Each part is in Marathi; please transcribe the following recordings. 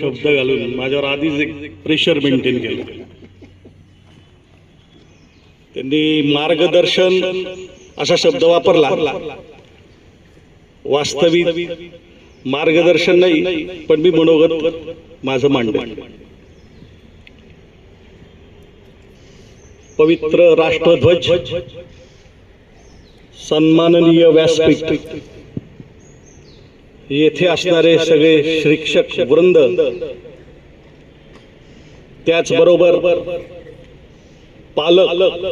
शब्द घालून माझ्यावर आधीच एक प्रेशर मेंटेन केलं. त्यांनी मार्गदर्शन असा शब्द वापरला. वास्तविक मार्गदर्शन नाही पण मी मनोगत माझं मांडलं. पवित्र राष्ट्रध्वज सन्माननीय व्यासपीठ येथे असणारे सगळे शिक्षक वृंद. त्याचबरोबर पालक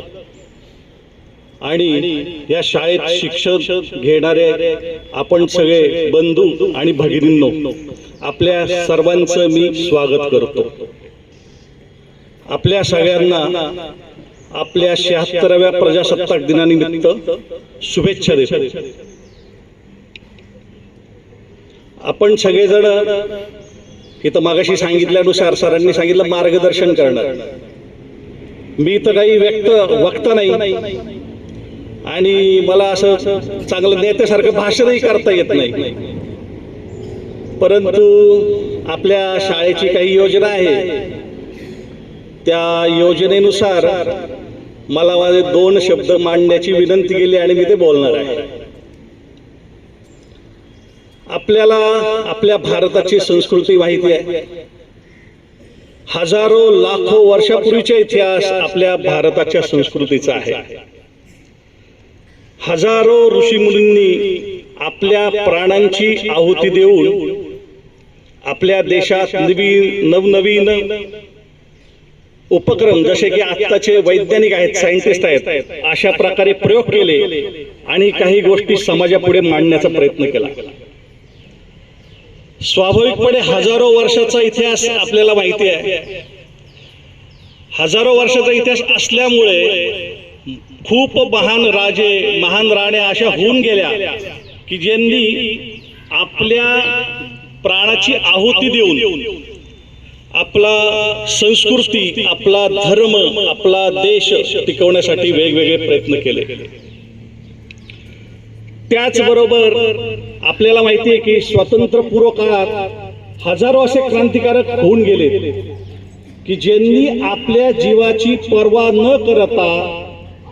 आणि या शाळेत शिक्षण घेणारे आपण सगळे बंधू आणि भगिनींनो आपल्या सर्वांचं मी स्वागत करतो. आपल्या सगळ्यांना आपल्या शहात्तराव्या प्रजासत्ताक दिनानिमित्त शुभेच्छा देतो. आपण सगळेजण इथं मागाशी सांगितल्यानुसार सरांनी सांगितलं मार्गदर्शन करणार मी तर काही व्यक्त वक्ता नाही. आणि मला असं चांगलं नेत्यासारखं भाषणही करता येत नाही. परंतु आपल्या शाळेची काही योजना आहे. त्या योजनेनुसार मला माझे दोन शब्द मांडण्याची विनंती केली आणि मी ते बोलणार आहे. आपल्याला आपल्या भारताची संस्कृती माहिती आहे. हजारो लाखो वर्षापूर्वीचा इतिहास आपल्या भारताच्या संस्कृतीचा आहे. हजारो ऋषी मुलींनी आपल्या प्राणांची आहुती देऊन आपल्या देशात नवीन नवनवीन उपक्रम जसे की आत्ताचे वैज्ञानिक आहेत सायंटिस्ट आहेत अशा प्रकारे प्रयोग केले आणि काही गोष्टी समाजापुढे मांडण्याचा प्रयत्न केला. स्वाभाविकपणे हजारो वर्षाचा इतिहास आपल्याला माहिती आहे. हजारो वर्षाचा इतिहास असल्यामुळे खूप महान राजे महान राण्या अशा होऊन गेल्या की ज्यांनी आपल्या प्राणाची आहुती देऊन आपला संस्कृती आपला धर्म आपला देश टिकवण्यासाठी वेगवेगळे प्रयत्न केले. त्याचबरोबर आपल्याला माहिती आहे की स्वातंत्र्यपूर्व काळात हजारो असे क्रांतिकारक होऊन गेले. की ज्यांनी आपल्या जीवाची पर्वा न करता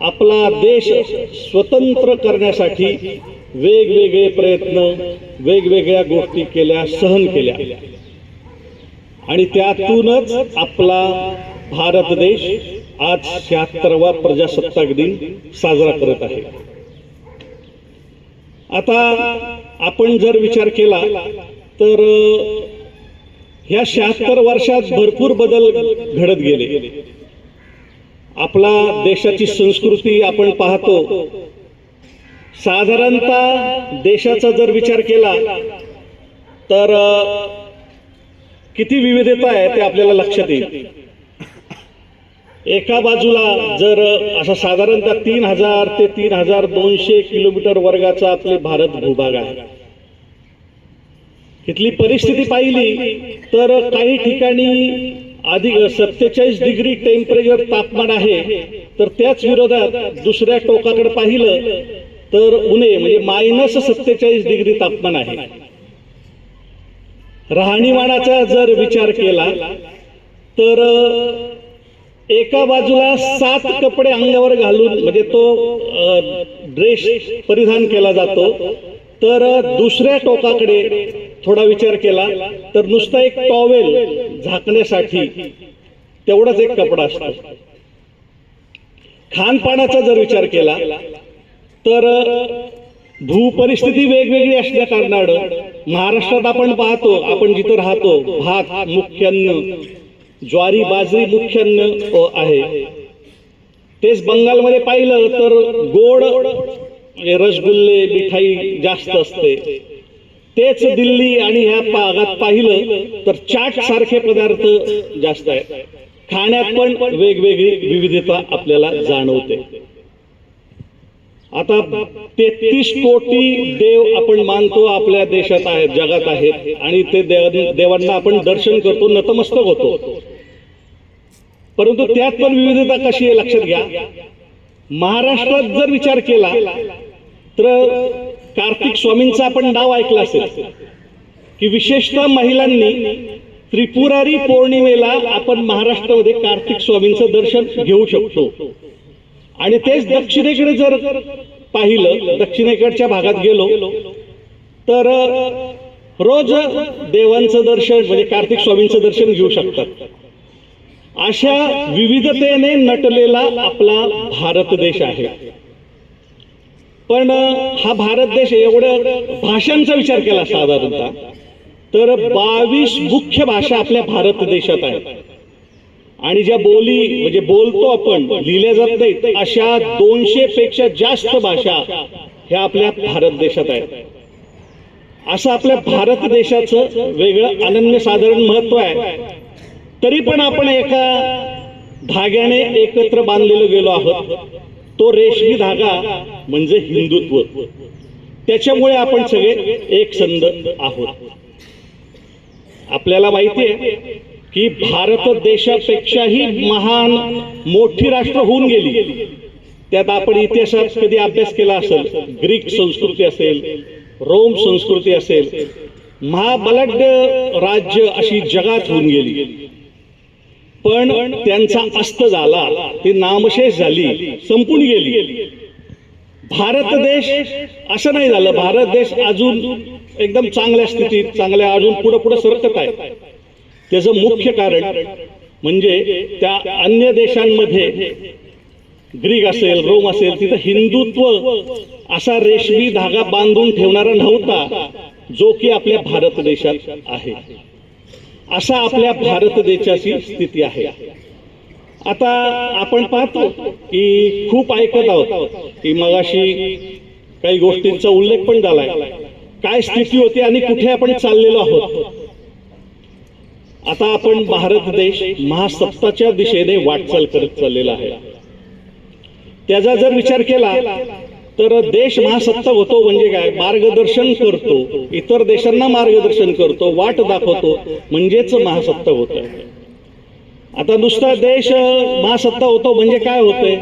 आपला देश स्वतंत्र करण्यासाठी वेगवेगळे प्रयत्न वेगवेगळ्या गोष्टी केल्या सहन केल्या. आणि त्यातूनच आपला भारत देश आज शहात्तरवा प्रजासत्ताक दिन साजरा करत आहे. आता आपण जर विचार केला तर ह्या शहात्तर वर्षात भरपूर बदल घडत गेले. आपला देशाची संस्कृती आपण पाहतो. साधारणतः देशाचा जर विचार केला तर किती विविधता आहे ते आपल्याला लक्षात येईल. एका बाजूला जर असा साधारणतः तीन हजार ते तीन हजार दोनशे किलोमीटर वर्गाचा आपले भारत भूभाग आहे. इथली परिस्थिती पाहिली तर काही ठिकाणी अधिक सत्तेचाळीस डिग्री टेम्परेचर तापमान आहे. तर त्याच विरोधात दुसऱ्या टोकाकडे पाहिलं तर उन्हे म्हणजे मायनस सत्तेचाळीस डिग्री तापमान आहे. राहणीमानाचा जर विचार केला तर एका बाजूला सात कपडे अंगावर घालून म्हणजे तो ड्रेस परिधान केला जातो तर दुसऱ्या टोकाकडे थोडा विचार केला तर नुसता एक टॉवेल झाकण्यासाठी तेवढाच एक कपडा असतो. खानपानाचा जर विचार केला तर भूपरिस्थिती वेगवेगळी असल्या कारणानं महाराष्ट्रात आपण पाहतो आपण जिथं राहतो भात मुख्यान्न ज्वारी बाजरी मुख्यान्न आहे. तेच बंगालमध्ये पाहिलं तर गोड म्हणजे रसगुल्ले मिठाई जास्त असते. तेच दिल्ली आणि ह्या भागात पाहिलं तर चाट सारखे पदार्थ जास्त आहेत खाण्यात पण वेगवेगळी विविधता आपल्याला जाणवते. आता तेहतीस कोटी देव आपण मानतो आपल्या देशात आहेत जगात आहेत. आणि ते देव- देवांना आपण दर्शन करतो नतमस्तक होतो. परंतु त्यात पण विविधता कशी आहे लक्षात घ्या. महाराष्ट्रात जर विचार केला तर कार्तिक स्वामींचं आपण नाव ऐकलं असेल की विशेषतः महिलांनी त्रिपुरारी पौर्णिमेला आपण महाराष्ट्रामध्ये कार्तिक स्वामींचं दर्शन घेऊ शकतो. आणि तेच दक्षिणेकडे जर पाहिलं दक्षिणेकडच्या भागात गेलो तर रोज देवांचं दर्शन म्हणजे कार्तिक स्वामींचं दर्शन घेऊ शकतात. अशा विविधतेने नटलेला आपला भारत देश आहे. पण हा भारत देश एवढं भाषांचा विचार केला साधारणतः तर बावीस मुख्य भाषा आपल्या भारत देशात आहेत. आणि ज्या बोली म्हणजे बोलतो आपण लिहिल्या जात नाहीत अशा दोनशे पेक्षा जास्त भाषा ह्या आपल्या भारत देशात आहेत. असं आपल्या भारत देशाचं वेगळं अनन्य साधारण महत्त्व आहे. तरी पण आपण एका धाग्याने एकत्र बांधलेलो गेलो आहोत. तो रेशमी धागा म्हणजे हिंदुत्व. त्याच्यामुळे आपण सगळे एक संद आहोत. आपल्याला माहिती आहे की भारत देशापेक्षाही महान मोठी राष्ट्र होऊन गेली. त्यात आपण इतिहासात कधी अभ्यास केला असेल ग्रीक संस्कृती असेल रोम संस्कृती असेल महाबलाढ्य राज्य अशी जगात होऊन गेली. पण त्यांचा अस्त झाला ती नामशेष झाली संपून गेली. भारत देश असं नाही झालं. भारत देश अजून एकदम चांगल्या स्थितीत चांगल्या अजून पुढे पुढे सरकत आहे. त्याचं मुख्य कारण म्हणजे त्या अन्य देशांमध्ये ग्रीक असेल रोम असेल तिथं हिंदुत्व असा रेशमी धागा बांधून ठेवणारा नव्हता जो की आपल्या भारत देशात आहे. असा आपल्या भारत देशाची स्थिती आहे. आता आपण पाहतो की खूप ऐकत आहोत की मगाशी काही गोष्टींचा उल्लेख पण झालाय. काय स्थिती होती आणि कुठे आपण चाललेलो आहोत? आता आपण भारत देश महासत्ताच्या दिशेने वाटचाल करत चाललेला आहे. त्याचा जर विचार केला तर देश महासत्ता होतो म्हणजे काय? मार्गदर्शन करतो. इतर देशांना मार्गदर्शन करतो वाट दाखवतो म्हणजेच महासत्ता होत आता नुसता देश महासत्ता होतो म्हणजे काय होतंय?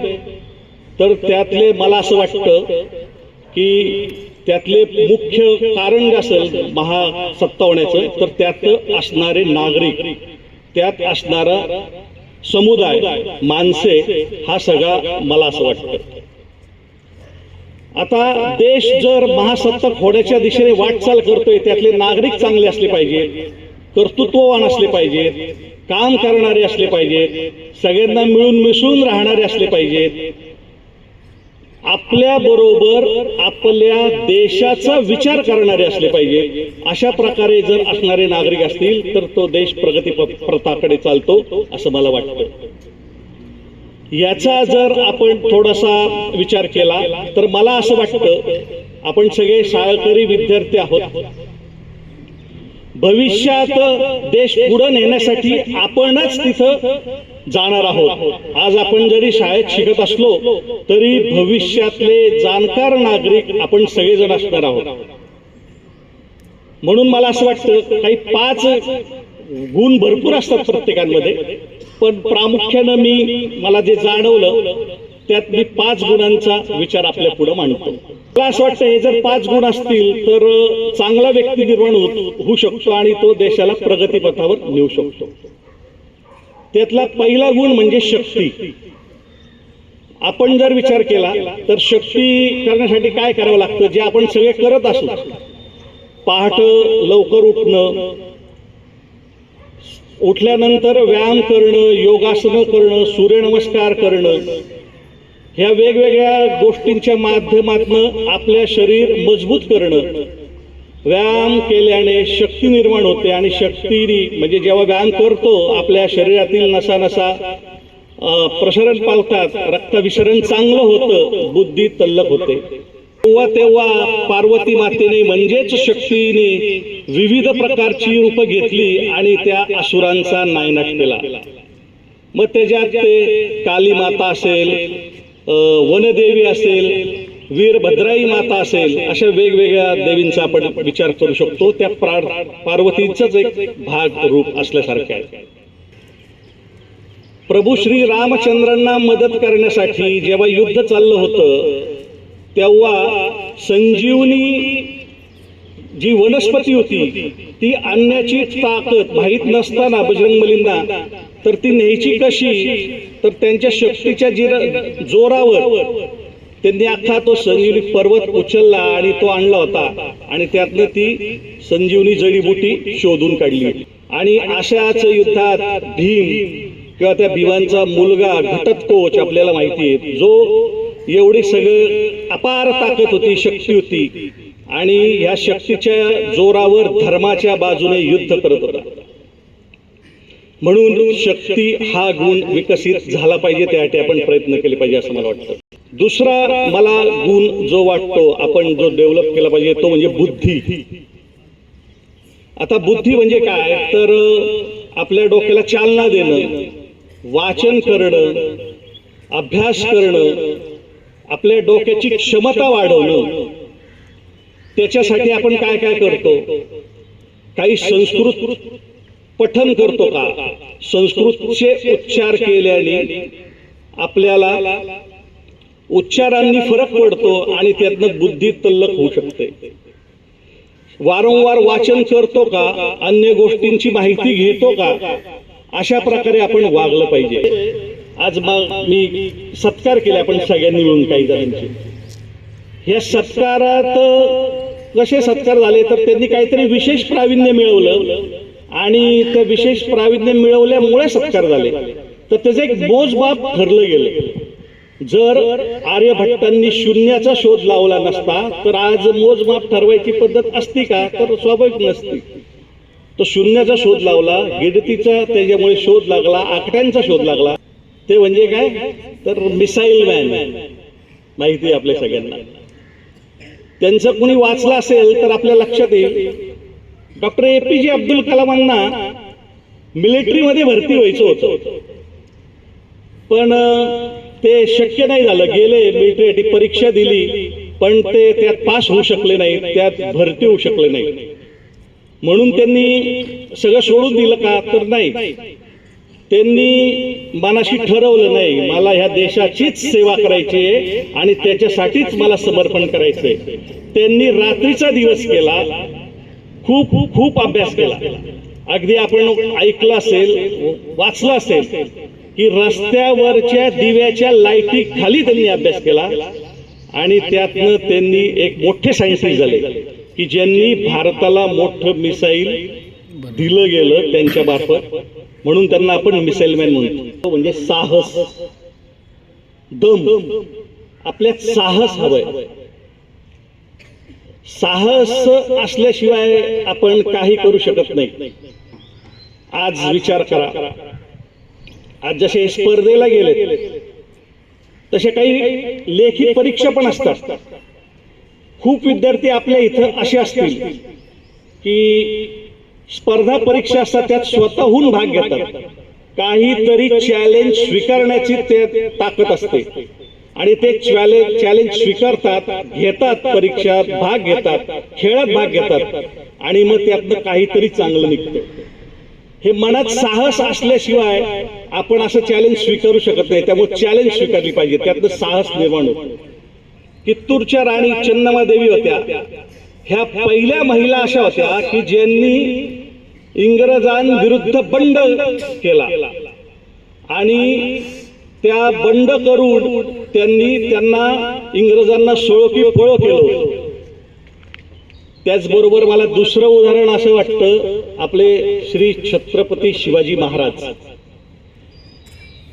तर त्यातले मला असं वाटतं की त्यातले मुख्य कारण जे असेल महासत्ता होण्याचं तर त्यात असणारे नागरिक त्यात असणारा समुदाय माणसे हा सगळा मला असं वाटतं. आता देश जर महासत्ता होण्याच्या दिशेने वाटचाल करतोय त्यातले नागरिक चांगले असले पाहिजेत कर्तृत्ववान असले पाहिजेत काम करणारे असले पाहिजेत सगळ्यांना मिळून मिसळून राहणारे असले पाहिजेत आपल्या बरोबर आपल्या देशाचा विचार करणारे असले पाहिजे. अशा प्रकारे जर असणारे नागरिक असतील तर तो देश प्रगती प्रथाकडे चालतो असं मला वाटतं. याचा जर आपण थोडासा विचार केला तर मला असं वाटतं आपण सगळे शाळकरी विद्यार्थी आहोत. भविष्यात देश पुढे नेण्यासाठी आपणच तिथं जाणार आहोत. आज आपण जरी शाळेत शिकत असलो तरी भविष्यातले जाणकार नागरिक आपण सगळेजण असणार आहोत. म्हणून मला असं वाटतं काही पाच गुण भरपूर असतात प्रत्येकांमध्ये पण प्रामुख्यानं मी मला जे जाणवलं त्यात मी पाच गुणांचा विचार आपल्या पुढे मांडतो. मला असं वाटतं हे जर पाच गुण असतील तर चांगला व्यक्ती निर्माण होऊ शकतो आणि तो देशाला प्रगतीपथावर नेऊ शकतो. त्यातला पहिला गुण म्हणजे शक्ती. आपण जर विचार केला तर शक्ती करण्यासाठी काय करावं लागतं? जे आपण सगळे करत असू. पहाट लवकर उठणं उठल्यानंतर व्यायाम करणं योगासनं करणं सूर्यनमस्कार करणं ह्या वेगवेगळ्या गोष्टींच्या माध्यमातून आपल्या शरीर मजबूत करणं व्यायाम केल्याने शक्ती निर्माण होते आणि शक्तीनी म्हणजे जेव्हा व्यायाम करतो आपल्या शरीरातील नसा नसा प्रसरण पावतात रक्तविसरण चांगलं होतं बुद्धी तल्लक होते. तेव्हा तेव्हा पार्वती मातेने म्हणजेच शक्तीने विविध प्रकारची रूप घेतली आणि त्या असुरांचा नायनाट केला. मग त्याच्यात ते काली माता असेल वनदेवी असेल वीरभद्राई माता असेल अशा वेगवेगळ्या देवींचा आपण विचार करू शकतो. त्या पार्वतीचाच एक भाग रूप असल्यासारखे आहे. प्रभू श्री रामचंद्रांना मदत करण्यासाठी जेव्हा युद्ध चाललं होतं तेव्हा संजीवनी जी वनस्पती होती ती आणण्याची ताकद माहीत नसताना बजरंग मलिंदा तर ती न्यायची कशी? तर त्यांच्या शक्तीच्या जिर जोरावर. त्यांनी अख्खा तो संजीवनी पर्वत उचलला आणि तो आणला होता. आणि त्यातनं ती संजीवनी जडीबुटी शोधून काढली. आणि अशाच युद्धात भीम किंवा त्या भीमांचा मुलगा घटतकोच आपल्याला माहिती आहे जो एवढी सगळं अपार ताकद होती शक्ती होती आणि ह्या शक्तीच्या जोरावर धर्माच्या बाजूने युद्ध करत होता. म्हणून शक्ती हा गुण विकसित झाला पाहिजे त्यासाठी आपण प्रयत्न केले पाहिजे असं मला वाटतं. दुसरा मला गुण जो वाटतो आपण जो डेव्हलप केला पाहिजे तो म्हणजे बुद्धी. आता बुद्धी म्हणजे काय? तर आपल्या डोक्याला चालना देणं वाचन करणं अभ्यास करणं आपल्या डोक्याची क्षमता वाढवणं त्याच्यासाठी आपण काय काय करतो? काही संस्कृत पठन करतो का? संस्कृतचे उच्चार केल्याने आपल्याला उच्चारांनी फरक पडतो आणि त्यातनं बुद्धी तल्लक होऊ शकते. वारंवार वाचन करतो का? अन्य गोष्टींची माहिती घेतो का? अशा प्रकारे आपण वागलं पाहिजे. आज मग मी सत्कार केला आपण सगळ्यांनी मिळून काही जणांचे. ह्या सत्कारात कसे सत्कार झाले तर त्यांनी काहीतरी विशेष प्रावीण्य मिळवलं. आणि त्या विशेष प्रावीण्य मिळवल्यामुळे सत्कार झाले. तर त्याचं एक मोजमाप ठरलं गेलं. जर आर्यभट्टांनी शून्याचा शोध लावला नसता तर आज मोजमाप ठरवायची पद्धत असती का? तर स्वाभाविक नसती. तो शून्याचा शोध लावला गिडतीचा त्याच्यामुळे शोध लागला आकड्यांचा शोध लागला. ते म्हणजे काय? तर मिसाईल मॅन. माहिती आहे आपल्या सगळ्यांना. त्यांचं कुणी वाचलं असेल तर आपल्या लक्षात येईल. डॉक्टर ए पी जे अब्दुल कलामांना मिलिटरीमध्ये भरती व्हायचं होतं. पण ते शक्य नाही झालं. गेले मिलिटरी परीक्षा दिली पण ते त्यात पास होऊ शकले नाही त्यात भरती होऊ शकले नाही म्हणून त्यांनी सगळं सोडून दिलं का? तर नाही. त्यांनी मनाशी ठरवलं नाही मला ह्या देशाचीच सेवा करायची आहे आणि त्याच्यासाठीच मला समर्पण करायचंय. त्यांनी रात्रीचा दिवस केला. खूप खूप अभ्यास केला. अगदी आपण ऐकलं असेल वाचलं असेल की रस्त्यावरच्या दिव्याच्या लाईटी खाली त्यांनी अभ्यास केला. आणि त्यातनं त्यांनी एक मोठे सायंटिस्ट झाले की ज्यांनी भारताला मोठं मिसाईल दिलं गेलं त्यांच्या मार्फत म्हणून त्यांना आपण मिसाईल मॅन म्हणतो. म्हणजे साहस. दम. आपल्यात साहस हवंय. साहस असल्याशिवाय आपण काही करू शकत नाही. आज विचार करा. आज जसे स्पर्धेला गेले तसे काही लेखी परीक्षा पण असतात. खूप विद्यार्थी आपल्या इथं असे असतील की स्पर्धा परीक्षा असतात त्यात स्वतःहून भाग घेतात. काहीतरी चॅलेंज स्वीकारण्याची ते ताकद असते. आणि ते चॅलेंज चॅलेंज स्वीकारतात घेतात परीक्षात भाग घेतात खेळात भाग घेतात. आणि मग त्यातनं काहीतरी चांगलं निघतं. हे मनात साहस असल्याशिवाय आपण असं चॅलेंज स्वीकारू शकत नाही. त्यामुळे चॅलेंज स्वीकारली पाहिजे. त्यातनं साहस निर्माण होतं. कित्तूरच्या राणी चन्नम्मा देवी होत्या. ह्या पहिल्या महिला अशा होत्या की ज्यांनी इंग्रजांविरुद्ध बंड केला. आणि त्या बंड करून त्यांनी त्यांना इंग्रजांना सोळो पळ केलं होतं. त्याचबरोबर मला दुसरं उदाहरण असं वाटतं आपले श्री छत्रपती शिवाजी महाराज.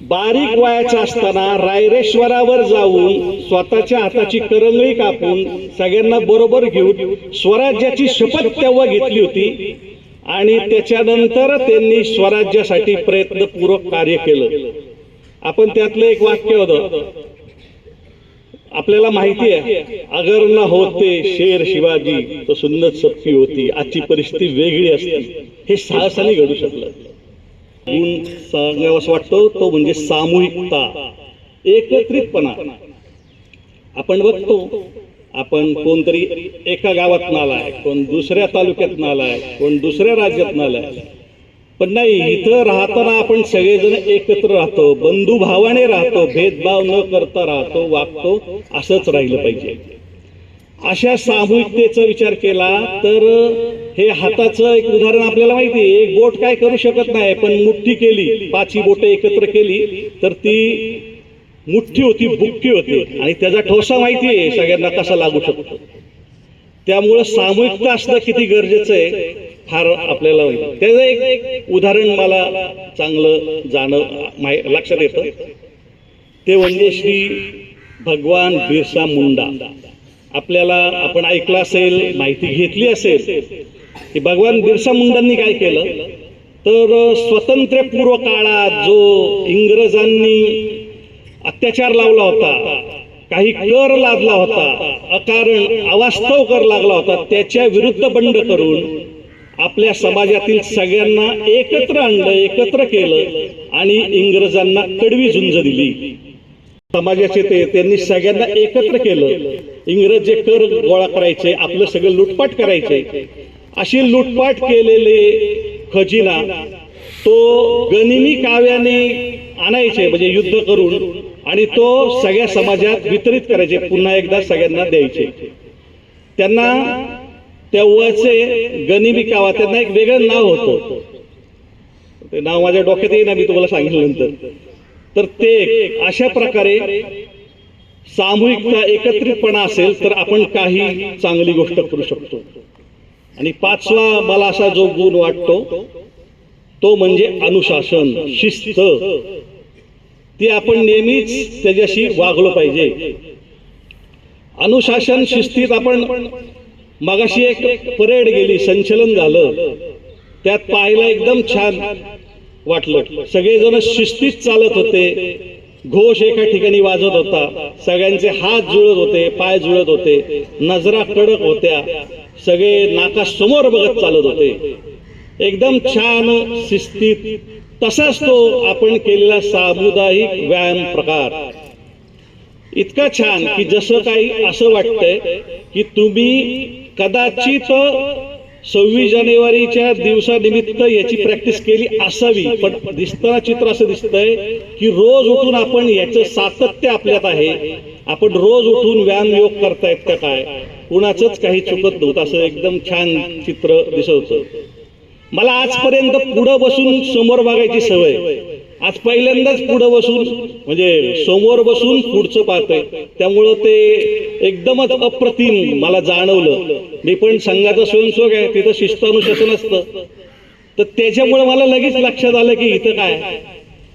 बारीक वयाचा असताना रायरेश्वरावर जाऊन स्वतःच्या हाताची करंगळी कापून सगळ्यांना बरोबर घेऊन स्वराज्याची शपथ तेव्हा घेतली होती आणि त्याच्यानंतर त्यांनी स्वराज्यासाठी प्रयत्नपूर्वक कार्य केलं. आपण त्यातलं एक वाक्य होतं. आपल्याला माहिती आहे अगर न होते शेर शिवाजी तो सुंदर सबकी होती आजची परिस्थिती वेगळी असते. हे साहसाने घडू शकलं. गुण सांगावास वाटतो तो म्हणजे सामूहिकता. एकत्रितपणा. आपण बघतो आपण कोणतरी एका गावात नालाय कोण दुसऱ्या तालुक्यात नालाय कोण दुसऱ्या राज्यात नालाय. पण नाही इथं राहताना आपण सगळेजण एकत्र राहतो बंधुभावाने राहतो भेदभाव न करता राहतो वागतो असंच राहिलं पाहिजे. अशा सामूहिकतेचा विचार केला तर हे हाताचं एक उदाहरण आपल्याला माहिती आहे एक बोट काय करू शकत नाही पण मुठ्ठी केली पाचही बोट एकत्र केली तर ती मुठ्ठी होती बुक्की होती आणि त्याचा ठोसा माहिती आहे सगळ्यांना कसा लागू शकतो. त्यामुळं सामूहिकता असणं किती गरजेचं आहे फार आपल्याला त्याचं एक उदाहरण मला चांगलं जाणं लक्षात येतं. ते म्हणजे श्री भगवान बिरसा मुंडा. आपल्याला आपण ऐकलं असेल माहिती घेतली असेल की भगवान बिरसा मुंडांनी काय केलं? तर स्वातंत्र्यपूर्व काळात जो इंग्रजांनी अत्याचार लावला होता काही कर लादला होता अकारण अवास्तव कर लागला होता त्याच्या विरुद्ध बंड करून आपल्या समाजातील सगळ्यांना एकत्र आणलं एकत्र केलं आणि इंग्रजांना कडवी झुंज दिली. समाजाचे ते त्यांनी सगळ्यांना एकत्र केलं. इंग्रज जे कर गोळा करायचे आपलं सगळं लुटपाट करायचे. अशी लुटपाट केलेले खजिना तो गनिमी काव्याने आणायचे म्हणजे युद्ध करून आणि तो सगळ्या समाजात वितरित करायचे पुन्हा एकदा सगळ्यांना द्यायचे. त्यांना तेव्हाचे गनिमी कावा त्यांना एक वेगळं नाव होतं. ते नाव माझ्या डोक्यात येईना मी तुम्हाला सांगितलं नंतर तर ते अशा प्रकारे सामूहिकता एकत्रितपणा असेल तर आपण काही चांगली गोष्ट करू शकतो. आणि पाचवा मला असा जो गुण वाटतो तो म्हणजे अनुशासन शिस्त. ते आपण नेहमीच त्याच्याशी वागलो पाहिजे. अनुशासन शिस्तीत आपण मगाशी एक परेड गेली संचलन झालं. त्यात पाहायला एकदम छान. वाटलं. सगळेजण शिस्तीत चालत होते. घोष एका ठिकाणी वाजत होता. सगळ्यांचे हात जुळत होते पाय जुळत होते. नजरा कडक होत्या. सगळे नाका समोर बघत चालत होते. एकदम छान शिस्तीत तसाच तो आपण केलेला सामुदायिक व्यायाम प्रकार. इतका छान की जसं काही असं वाटतंय की तुम्ही कदाचित सव्वीस जानेवारीच्या दिवसानिमित्त याची प्रॅक्टिस केली असावी. पण दिसताना चित्र असं दिसतंय की रोज उठून आपण याचं सातत्य आपल्यात आहे. आपण रोज उठून व्यायाम योग करतायत का काय? कुणाचंच काही चुकत नव्हतं. असं एकदम छान चित्र दिसत होतं मला आजपर्यंत पुढं बसून समोर बघायची सवय. आज पहिल्यांदाच पुढं बसून म्हणजे समोर बसून पुढचं पाहतंय. त्यामुळं ते एकदमच अप्रतिम मला जाणवलं. मी पण संघाचा स्वयंसेवक आहे तिथं शिस्तानुशासन असतं. तर त्याच्यामुळे मला लगेच लक्षात आलं की इथं काय?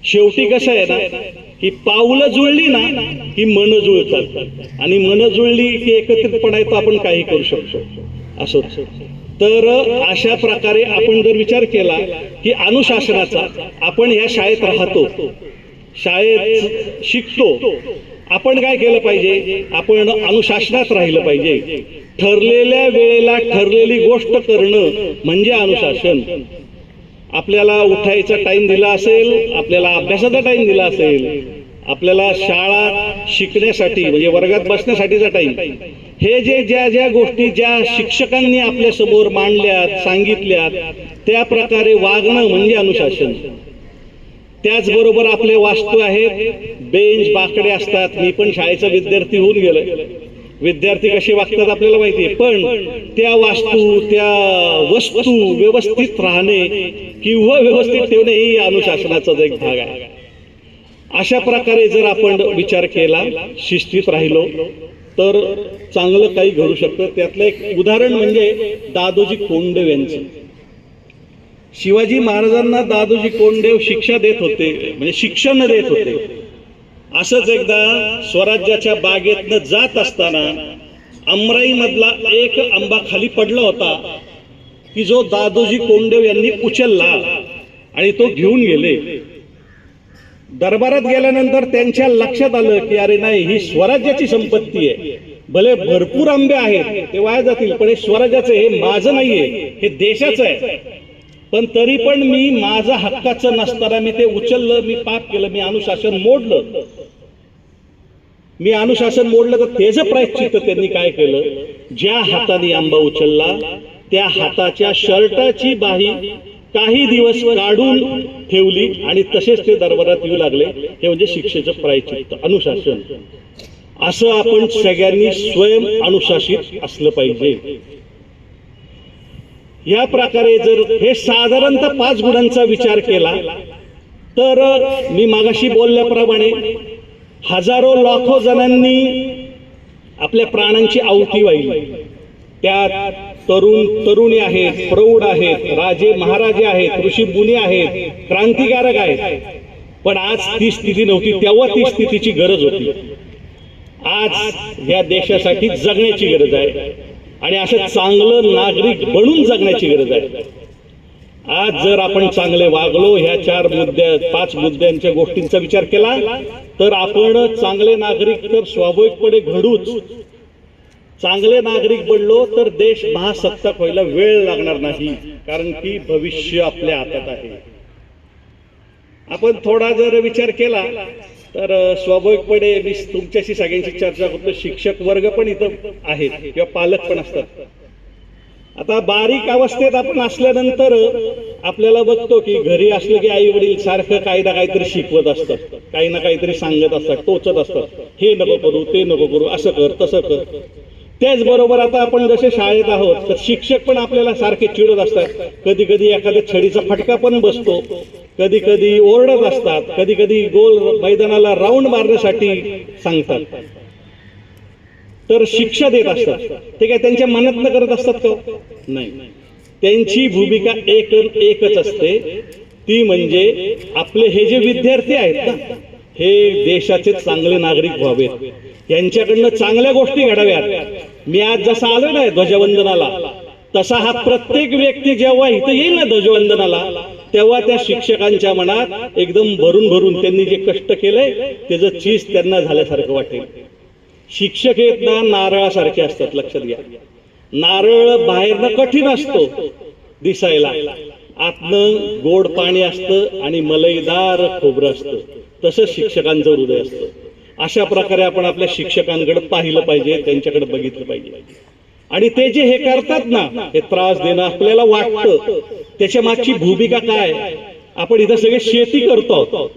शेवटी कसं आहे ना की पावलं जुळली ना की मन जुळतात. आणि मन जुळली की एकत्रितपणा येतो आपण काही करू शकतो. असं तर अशा प्रकारे आपण जर विचार केला की अनुशासनाचा आपण या शाळेत राहतो शाळेत शिकतो आपण काय केलं पाहिजे? आपण अनुशासनात राहिलं पाहिजे. ठरलेल्या वेळेला ठरलेली गोष्ट करणं म्हणजे अनुशासन. आपल्याला उठायचा टाइम दिला असेल आपल्याला अभ्यासाचा टाइम दिला असेल आपल्याला शाळा शिकण्यासाठी म्हणजे वर्गात बसण्यासाठीचा टाईम हे जे ज्या ज्या गोष्टी ज्या शिक्षकांनी आपल्यासमोर मांडल्यात सांगितल्यात त्या प्रकारे वागणं म्हणजे अनुशासन. त्याचबरोबर आपले वास्तू आहेत बेंच बाकडे असतात. मी पण शाळेचा विद्यार्थी होऊन गेलोय. विद्यार्थी कसे वागतात आपल्याला माहिती आहे पण त्या वास्तू त्या वस्तू व्यवस्थित राहणे किंवा व्यवस्थित ठेवणे ही अनुशासनाचाच एक भाग आहे. अशा प्रकारे जर आपण विचार केला शिस्तीत राहिलो तर चांगलं काही घडू शकतं. त्यातलं एक उदाहरण म्हणजे दादोजी कोंडदेव यांचं. शिवाजी महाराजांना दादोजी कोंडदेव शिक्षा देत होते म्हणजे शिक्षण देत होते. असंच एकदा स्वराज्याच्या बागेतनं जात असताना अमराई मधला एक आंबा खाली पडला होता की जो दादोजी कोंडदेव यांनी उचलला आणि तो घेऊन गेले. दरबारात गेल्यानंतर त्यांच्या लक्षात आलं की अरे नाही ही स्वराज्याची संपत्ती आहे. भले भरपूर आंबे आहेत ते वाया जातील पण हे स्वराज्याचं हे माझं नाहीये हे देशाचं आहे. पण तरी पण मी माझा हक्काचं नसताना मी ते उचललं मी पाप केलं मी अनुशासन मोडलं. मी अनुशासन मोडलं तर त्याचं प्रायश्चित्त त्यांनी काय केलं? ज्या हाताने आंबा उचलला त्या हाताच्या शर्टाची बाही काही दिवस काढून ठेवली आणि तसेच ते दरबारात येऊ लागले. हे म्हणजे शिक्षेचं प्रायचित्त अनुशासन. असं आपण सगळ्यांनी स्वयं अनुशासित असलं पाहिजे. या प्रकारे जर हे साधारणतः पाच गुणांचा विचार केला तर मी मागाशी बोलल्याप्रमाणे हजारो लाखो जणांनी आपल्या प्राणांची आवती वाहिली. त्यात तरुण तरुणी आहेत प्रौढ आहेत राजे महाराजे आहेत ऋषी मुनी आहेत क्रांतिकारक आहेत. पण आज ती स्थिती नव्हती तेव्हा ती स्थितीची गरज होती. आज या देशासाठी जगण्याची गरज आहे. आणि असं चांगलं नागरिक बनून जगण्याची गरज आहे. आज जर आपण चांगले वागलो ह्या चार मुद्द्या पाच मुद्द्यांच्या गोष्टींचा विचार केला तर आपण चांगले नागरिक तर स्वाभाविकपणे घडूच. चांगले नागरिक बनलो तर देश महासत्ताक व्हायला वेळ लागणार नाही कारण की भविष्य आपल्या हातात आहे. आपण थोडा जर विचार केला तर स्वाभाविकपणे मी तुमच्याशी सगळ्यांची चर्चा करतो. शिक्षक वर्ग पण इथं आहेत किंवा पालक पण असतात. आता बारीक अवस्थेत आपण असल्यानंतर आपल्याला बघतो की घरी असलं की आई वडील सारखं काही ना काहीतरी शिकवत असतात. काही ना काहीतरी सांगत असतात टोचत असतात. हे नको करू ते नको करू असं कर तसं कर. त्याचबरोबर आता आपण जसे शाळेत आहोत तर शिक्षक पण आपल्याला सारखे चिडत असतात. कधी कधी एखाद्या छडीचा फटका पण बसतो. कधी कधी ओरडत असतात. कधी कधी गोल मैदानाला राऊंड मारण्यासाठी सांगतात. तर शिक्षा देत असतात. ते काय त्यांच्या मनातनं करत असतात का? नाही. त्यांची भूमिका एक एकच असते. ती म्हणजे आपले हे जे विद्यार्थी आहेत ना हे देशाचे चांगले नागरिक व्हावेत. यांच्याकडनं चांगल्या गोष्टी घडाव्यात. मी आज जसा आलो ना ध्वजवंदनाला तसा हा प्रत्येक व्यक्ती जेव्हा इथं येईल ना ध्वजवंदनाला तेव्हा त्या शिक्षकांच्या मनात एकदम भरून भरून त्यांनी जे कष्ट केलंय त्याचं चीज त्यांना झाल्यासारखं वाटेल. शिक्षक येत ना नारळासारखे असतात लक्षात घ्या. नारळ बाहेरनं कठीण असतो दिसायला. आतनं गोड पाणी असतं आणि मलईदार खोबरं असतं. तसंच शिक्षकांचं हृदय असतं. अशा प्रकारे आपण आपल्या शिक्षकांकडे पाहिलं पाहिजे त्यांच्याकडे बघितलं पाहिजे. आणि ते जे हे करतात ना हे त्रास देणं आपल्याला वाटतं. त्याच्या मागची भूमिका काय? आपण इथं सगळे शेती करतो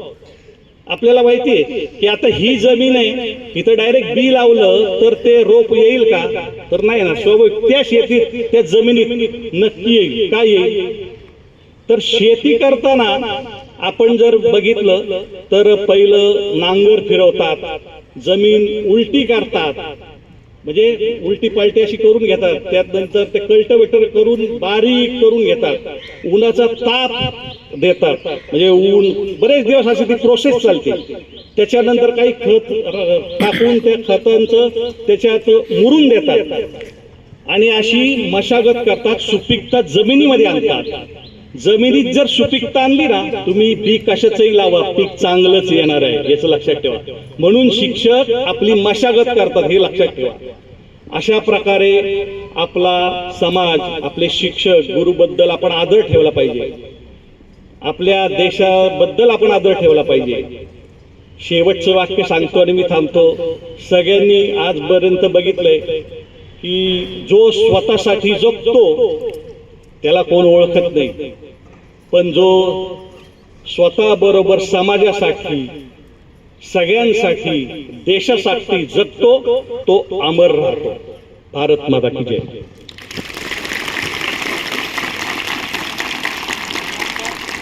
आपल्याला माहितीये की आता ही जमीन आहे इथं डायरेक्ट बी लावलं तर ते रोप येईल का? तर नाही ना स्वाभाविक त्या शेतीत त्या जमिनीत नक्की येईल. काय येईल? तर शेती करताना आपण जर बघितलं तर पहिलं नांगर फिरवतात जमीन उलटी करतात. म्हणजे उलटी पालटी अशी करून घेतात त्यात नंतर ते कल्टवेटर करून बारीक करून घेतात. उन्हाचा ताप देतात. म्हणजे ऊन बरेच दिवस अशी ती प्रोसेस चालते. त्याच्यानंतर काही खत टाकून त्या खतांचं त्याच्यात मुरून देतात. आणि अशी मशागत करतात सुपीकता जमिनीमध्ये आणतात. जमिनीत जर सुपीकता आणली ना तुम्ही पीक कशाचंही लावा पीक चांगलंच येणार आहे याचं लक्षात ठेवा. म्हणून शिक्षक आपली मशागत करतात हे लक्षात ठेवा. अशा प्रकारे आपला समाज आपले शिक्षक गुरुबद्दल आपण आदर ठेवला पाहिजे. आपल्या देशाबद्दल आपण आदर ठेवला पाहिजे. शेवटचं वाक्य सांगतो आणि मी थांबतो. सगळ्यांनी आजपर्यंत बघितलंय की जो स्वतःसाठी जगतो त्याला कोण ओळखत नाही. पण जो स्वतः बरोबर समाजासाठी सगळ्यांसाठी देशासाठी जगतो तो अमर राहतो. भारत माता की जय.